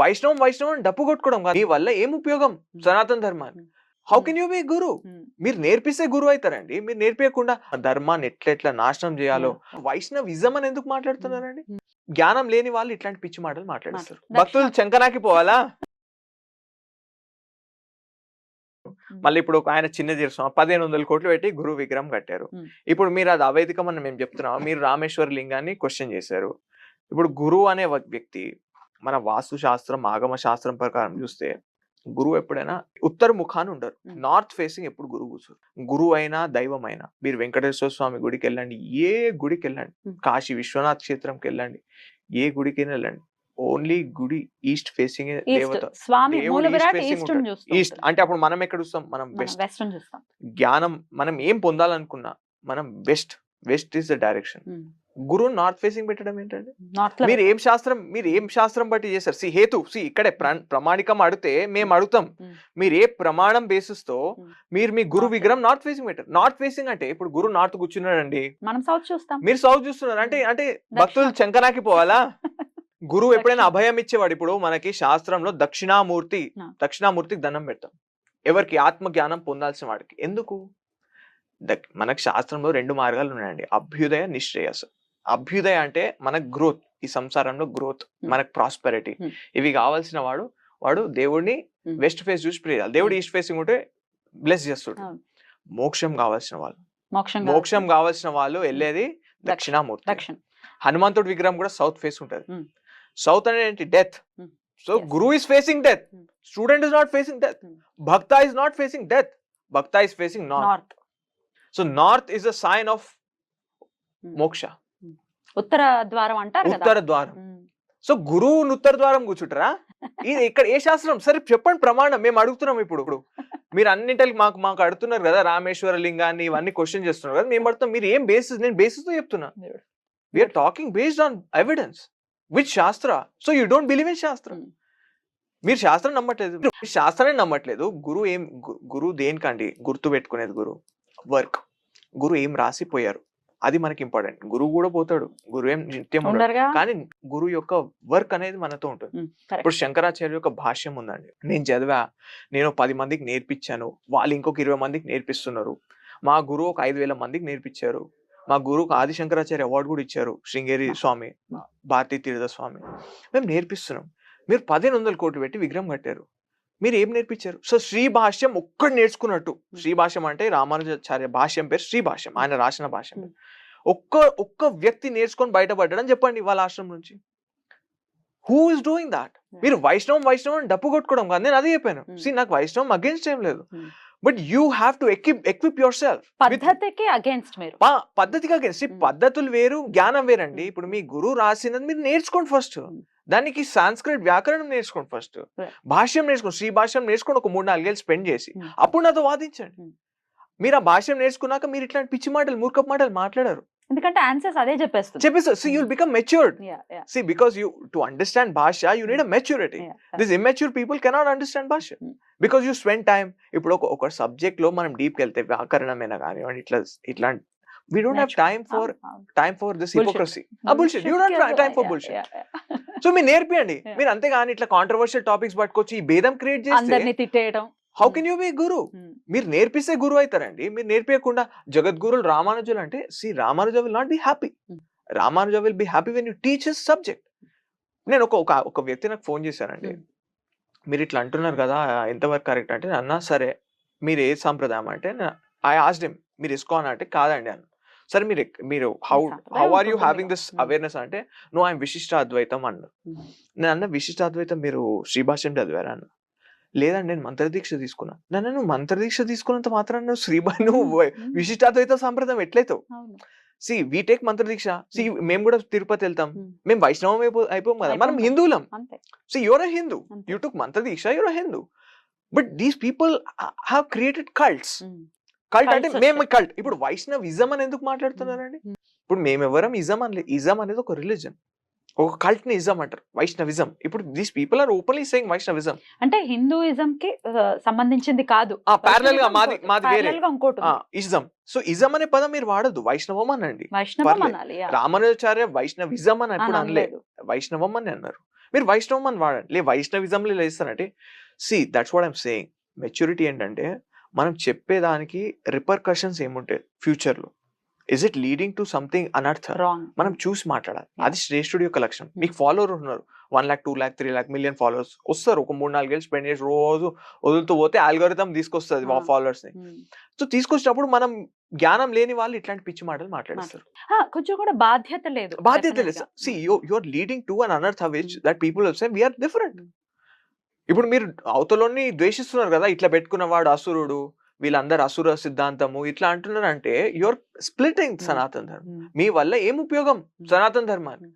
వైష్ణవం వైష్ణవం డప్పు కొట్టుకోవడం కాదు. మీ వల్ల ఏం ఉపయోగం? సనాతన ధర్మాన్ని. How can you be guru మీరు నేర్పిస్తే గురువు అవుతారండి. మీరు నేర్పించకుండా ధర్మాన్ని ఎట్లా ఎట్లా నాశనం చేయాలో? వైష్ణవిజం అని ఎందుకు మాట్లాడుతున్నారండి? జ్ఞానం లేని వాళ్ళు ఇట్లాంటి పిచ్చి మాటలు మాట్లాడేస్తారు. మాట్లాడు. భక్తులు చంకనాకి పోవాలా? మళ్ళీ ఇప్పుడు ఒక ఆయన చిన్న తీర్చాం పదిహేను వందల కోట్లు పెట్టి గురువు విగ్రహం కట్టారు. ఇప్పుడు మీరు అది అవైదికం అని మేము చెప్తున్నాం. మీరు రామేశ్వర లింగాన్ని క్వశ్చన్ చేశారు. ఇప్పుడు గురువు అనే వ్యక్తి మన వాస్తు శాస్త్రం ఆగమ శాస్త్రం ప్రకారం చూస్తే గురువు ఎప్పుడైనా ఉత్తర ముఖాన్ని ఉండరు. నార్త్ ఫేసింగ్ ఎప్పుడు గురువు కూర్చోరు. గురువు అయినా దైవం అయినా మీరు వెంకటేశ్వర స్వామి గుడికి వెళ్ళండి ఏ గుడికి వెళ్ళండి. కాశీ విశ్వనాథ్ క్షేత్రంకి వెళ్ళండి ఏ గుడికి వెళ్ళండి. ఓన్లీ గుడి ఈస్ట్ ఫేసింగ్ ఈస్ట్ దేవత ఈస్ట్ అంటే అప్పుడు మనం ఎక్కడ చూస్తాం మనం వెస్ట్. జ్ఞానం మనం ఏం పొందాలనుకున్నా మనం west. West is the direction. గురువు నార్త్ ఫేసింగ్ పెట్టడం లో మీరు ఏం శాస్త్రం మీరు ఏం శాస్త్రం బట్టి చేస్తారు సి హేతు సి ఇక్కడే ప్ర- ప్రమాణికం అడిగితే మేము అడుగుతాం. మీరు ఏ ప్రమాణం బేసిస్తో Hmm. మీరు మీ గురు విగ్రహం నార్త్ ఫేసింగ్ పెట్టారు. నార్త్ ఫేసింగ్ అంటే ఇప్పుడు గురు నార్త్ కూర్చున్నాడండి. మనం సౌత్ చూస్తాం. మీరు సౌత్ చూస్తున్నారు. అంటే అంటే భక్తులు చంకనాకి పోవాలా? గురువు ఎప్పుడైనా. అభయం ఇచ్చేవాడు. ఇప్పుడు మనకి శాస్త్రంలో దక్షిణామూర్తి. దక్షిణామూర్తికి దండం పెడతాం. ఎవరికి? ఆత్మ జ్ఞానం పొందాల్సిన వాడికి. ఎందుకు? దక్- మనకి శాస్త్రంలో రెండు మార్గాలు ఉన్నాయండి. అభ్యుదయ నిశ్రేయస్ అభ్యుదయ అంటే మనకు గ్రోత్ ఈ సంసారంలో గ్రోత్ Hmm. మనకు ప్రాస్పెరిటీ Hmm. ఇవి కావాల్సిన వాడు వాడు దేవుడిని Hmm. వెస్ట్ ఫేస్ చూసి ప్రే దేవుడు Hmm. ఈస్ట్ ఫేసింగ్ ఉంటే బ్లెస్ చేస్తాడు. మోక్షం కావాల్సిన వాళ్ళు మోక్షం మోక్షం కావాల్సిన వాళ్ళు వెళ్ళేది దక్షిణామూర్తి దక్షిణ హనుమంతుడి విగ్రహం కూడా సౌత్ ఫేస్ ఉంటుంది Hmm. సౌత్ అనేది ఏంటి death Hmm. So. Guru is facing death Hmm. Student is not facing death Hmm. భక్త is not facing death Bhakta is facing north so north is a sign of Hmm. మోక్ష ఉత్తర ద్వారం అంటారు ఉత్తర ద్వారం. So గురువు ఉత్తర ద్వారం కూర్చుంటారా? ఇది ఇక్కడ ఏ శాస్త్రం? సరే చెప్పండి ప్రమాణం. మేము అడుగుతున్నాం ఇప్పుడు ఇప్పుడు. మీరు అన్నింటికి మాకు మాకు అడుగుతున్నారు కదా రామేశ్వర లింగాన్ని ఇవన్నీ క్వశ్చన్ చేస్తున్నారు కదా. మేము అడుగుతాం మీరు ఏం బేసిస్ నేను బేసిస్తో చెప్తున్నా. We're talking based on evidence with శాస్త్ర so you don't believe in శాస్త్రం. మీరు శాస్త్రం నమ్మట్లేదు. శాస్త్రాన్ని నమ్మట్లేదు. గురువు ఏం గురువు దేనికండి గుర్తు పెట్టుకునేది గురువు? వర్క్ గురువు ఏం రాసిపోయారు? అది మనకి ఇంపార్టెంట్. గురువు కూడా పోతాడు. గురువు ఏం నిత్యం ఉండడు. ఉండరుగా? కానీ గురువు యొక్క వర్క్ అనేది మనతో ఉంటుంది. ఇప్పుడు శంకరాచార్య యొక్క భాష్యం ఉందండి. నేను చదివా నేను పది మందికి నేర్పించాను వాళ్ళు ఇంకొక ఇరవై మందికి నేర్పిస్తున్నారు. మా గురువు ఒక ఐదు వేల మందికి నేర్పించారు. మా గురువుకు ఆది శంకరాచార్య అవార్డు కూడా ఇచ్చారు శృంగేరి స్వామి భారతీ తీర్థ స్వామి మేము నేర్పిస్తున్నాం. మీరు పదిహేను వందల కోట్లు పెట్టి విగ్రహం కట్టారు. మీరు ఏం నేర్పించారు సో శ్రీ భాష్యం ఒక్కడు నేర్చుకున్నట్టు శ్రీ భాష్యం అంటే రామానుజాచార్య భాష్యం పేరు శ్రీ భాష్యం ఆయన రాసిన భాష్యం పేరు. ఒక్క ఒక్క వ్యక్తి నేర్చుకొని బయటపడ్డాడని చెప్పండి వాళ్ళ ఆశ్రమం నుంచి హూ ఇస్ డూయింగ్ దాట్ మీరు వైష్ణవం వైష్ణవం అని డప్పు కొట్టుకోవడం కాదు నేను అదే చెప్పాను. సి నాకు వైష్ణవం అగేన్స్ట్ ఏం లేదు. But you have to equip equip yourself పద్ధతికి అగేన్స్ట్ మీరు. See, Hmm. పద్ధతులు వేరు జ్ఞానం వేరండి. ఇప్పుడు మీ గురువు రాసినది మీరు నేర్చుకోండి ఫస్ట్. దానికి సాంస్క్రిట్ వ్యాకరణం నేర్చుకోండి ఫస్ట్. భాష్యం నేర్చుకోండి. శ్రీ భాష్యం నేర్చుకోండి. ఒక మూడు నాలుగేళ్ళు స్పెండ్ చేసి. Hmm. అప్పుడు నాతో వాదించండి. Hmm. మీరు ఆ భాష్యం నేర్చుకున్నాక మీరు ఇట్లాంటి పిచ్చి మాటలు మూర్ఖపు మాటలు మాట్లాడారు. ఎందుకంటే ఆన్సర్స్ అదే చెప్పేస్తుంది. చెప్పేసి see you'll become matured see because you to understand భాష you need a maturity this immature people cannot understand భాష. బికాస్ యూ స్పెండ్ టైం ఇప్పుడు ఒక ఒక సబ్జెక్ట్లో మనం డీప్ వెళ్తే వ్యాకరణమైనా కానివ్వండి ఇట్లా ఇట్లాంటి we don't have Natural. Time for అవును, అవును. Time for this Bullshit. You don't have time for bullshit. So మీరు నేర్పియండి. మీరు అంతేగాని ఇట్లా కాంట్రవర్షియల్ టాపిక్స్ పట్టుకొచ్చి ఈ భేదం క్రియేట్ అందరిని తిట్టేయడం హౌ కెన్ యూ బి గురు మీరు నేర్పిస్తే గురువు అవుతారండి మీరు నేర్పించకుండా జగద్గురులు రామానుజులు అంటే see Ramanuja will not be happy. Ramanuja will be happy when you teach his subject నేను ఒక ఒక వ్యక్తి నాకు ఫోన్ చేశానండి Hmm. మీరు ఇట్లా అంటున్నారు కదా ఎంతవరకు కరెక్ట్ అంటే అన్నా సరే మీరు ఏ సాంప్రదాయం అంటే ఐ ఆస్డ్ మీరు ఇస్కాన్ అంటే కాదండి అన్న సరే మీరు మీరు how how are you having. This. Awareness అంటే నో ఐఎమ్ విశిష్ట అద్వైతం అన్నారు ఉమ్, నేను అన్న విశిష్ట అద్వైతం మీరు శ్రీభాష్యం చదివారా అన్న. లేదండి నేను మంత్రదీక్ష తీసుకున్నా. నన్ను నువ్వు మంత్రదీక్ష తీసుకున్నంత మాత్రం నువ్వు శ్రీభా నువ్వు విశిష్టాద్వైత సాంప్రదాయం ఎట్లయితావు. See we take మంత్రదీక్ష. సి మేము కూడా తిరుపతి వెళ్తాం. మేము వైష్ణవం అయిపో అయిపోం కదా. మనం. హిందువులం. So your a Hindu. You took మంత్రదీక్ష your a Hindu. But these people have created cults cult అంటే మేము. కల్ట్. ఇప్పుడు వైష్ణవ్ ఇజం అని ఎందుకు మాట్లాడుతున్నారండి? ఉమ్. ఇప్పుడు మేమెవరం ఇజం అని ఇజం అనేది ఒక రిలీజన్. ఒక కల్ట్ని ఇజం అంటారు వైష్ణవిజం. ఇప్పుడు these people are openly saying Vaishnavism. అంటే హిందూయిజం కి సంబంధించింది కాదు. ప్యారలల్గా వైష్ణవిజం మాది. మాది వేరే. ఇజం. సో ఇజం అనే పదం మీరు వాడద్దు వైష్ణవం అనండి. రామానుజాచార్య వైష్ణవిజం అని ఎప్పుడు అనలే అనలేదు. వైష్ణవం అని అన్నారు. మీరు వైష్ణవం అని వాడండి. లే వైష్ణవిజంలో లేస్తానంటే see that's what I'm saying maturity ఏంటంటే మనం చెప్పేదానికి రిపర్కషన్స్ ఏముంటాయి? ఫ్యూచర్లో is it leading to something అనర్థ మనం చూసి మాట్లాడాలి. అది శ్రేష్ఠుడి యొక్క లక్షణం. Hmm. మీకు ఫాలోవర్ ఉన్నారు. One lakh two lakh three lakh million followers వస్తారు. ఒక మూడు నాలుగేళ్ళు స్పెండ్ చేసి రోజు వదులుతూ పోతే ఆల్గోరిథం తీసుకొస్తుంది మా. ఫాలోవర్స్ని. సో తీసుకొచ్చినప్పుడు మనం జ్ఞానం లేని వాళ్ళు ఇట్లాంటి పిచ్చి మాటలు మాట్లాడేస్తారు. కొంచెం కూడా బాధ్యత లేదు. బాధ్యత లేదు. See you are leading to an అనర్థ which. That people say we're different. ఇప్పుడు మీరు అవతలని ద్వేషిస్తున్నారు కదా ఇట్లా పెట్టుకున్నవాడు అసురుడు వీళ్ళందరూ అసుర సిద్ధాంతము ఇట్లా అంటున్నారంటే యువర్ స్ప్లిటింగ్. సనాతన ధర్మం. మీ వల్ల ఏం ఉపయోగం. సనాతన ధర్మాన్ని.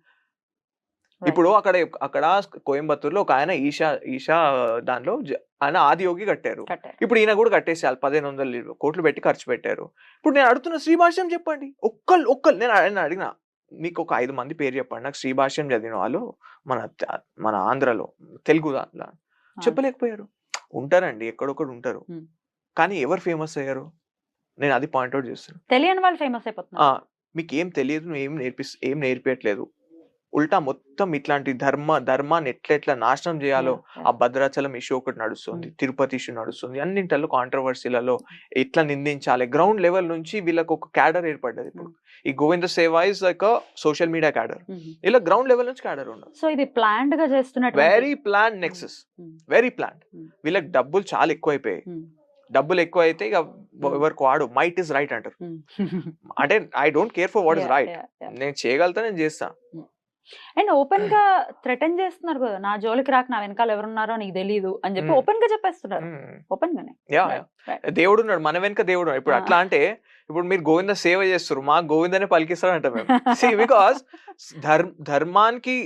ఇప్పుడు అక్కడ అక్కడ కోయంబత్తూరులో ఒక ఆయన ఈషా ఈషా దానిలో ఆయన ఆదియోగి కట్టారు. ఇప్పుడు ఈయన కూడా కట్టేసేయాలి పదిహేను వందల కోట్లు పెట్టి ఖర్చు పెట్టారు ఇప్పుడు నేను అడుగుతున్న శ్రీభాష్యం చెప్పండి ఒక్కళ్ళు ఒక్కళ్ళు నేను ఆయన అడిగిన మీకు ఒక ఐదు మంది పేరు చెప్పండి నాకు శ్రీభాష్యం చదివిన వాళ్ళు మన మన ఆంధ్రలో తెలుగు దాంట్లో. చెప్పలేకపోయారు. ఉంటారండి ఎక్కడొక్కడు ఉంటారు. కానీ ఎవరు ఫేమస్ అయ్యారు? నేను అది పాయింట్అవుట్ చేస్తాను తెలియని వాళ్ళు ఫేమస్ అయిపోతున్నారు. మీకు ఏం తెలియదు నువ్వు ఏం నేర్పిస్ ఏం నేర్పించట్లేదు ఉల్టా మొత్తం ఇట్లాంటి ధర్మ ధర్మాన్ని ఎట్లా ఎట్లా నాశనం చేయాలో ఆ భద్రాచలం ఇష్యూ ఒకటి నడుస్తుంది తిరుపతి ఇష్యూ నడుస్తుంది అన్నింటిలో కాంట్రవర్సీలలో ఎట్లా నిందించాలి? గ్రౌండ్ లెవెల్ నుంచి వీళ్ళకి ఒక క్యాడర్ ఏర్పడ్డది ఇప్పుడు. ఈ Govinda Seva is like social media cadre. ఇలా గ్రౌండ్ లెవెల్ నుంచి క్యాడర్ ఉండదు. సో ఇది ప్లాన్డ్గా చేస్తున్నట్టు very plan nexus. Very plan. వీళ్ళకి డబ్బులు చాలా ఎక్కువైపోయాయి. డబ్బులు ఎక్కువ అయితే ఇక ఎవరికి వాడు? మైట్ ఇస్ రైట్ అంటారు. అంటే I don't care for what is right నేను చేయగలుగుతా నేను చేస్తా. అండ్ ఓపెన్గా థ్రెటన్ చేస్తున్నారు కదా! నా జోలికి రాక నా వెనకాల ఎవరున్నారో నీకు తెలియదు అని చెప్పి. ఓపెన్గా చెప్పేస్తున్నారు. ఓపెన్ గానే యా. దేవుడు ఉన్నాడు మన వెనుక దేవుడు ఇప్పుడు. అట్లా అంటే ఇప్పుడు మీరు గోవింద సేవ చేస్తారు మా గోవిందనే పలికిస్తారంట మేము. సి బికాస్ ధర్మ ధర్మానికి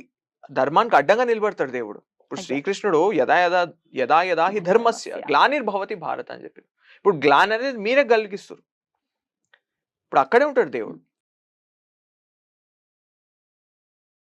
ధర్మానికి అడ్డంగా నిలబడతాడు దేవుడు. ఇప్పుడు. శ్రీకృష్ణుడు యథా యథా యథా యథా హి ధర్మస్య. గ్లానిర్భవతి భారత్ అని చెప్పి. ఇప్పుడు గ్లాన్ అనేది మీరే కలిగిస్తారు ఇప్పుడు అక్కడే ఉంటాడు దేవుడు.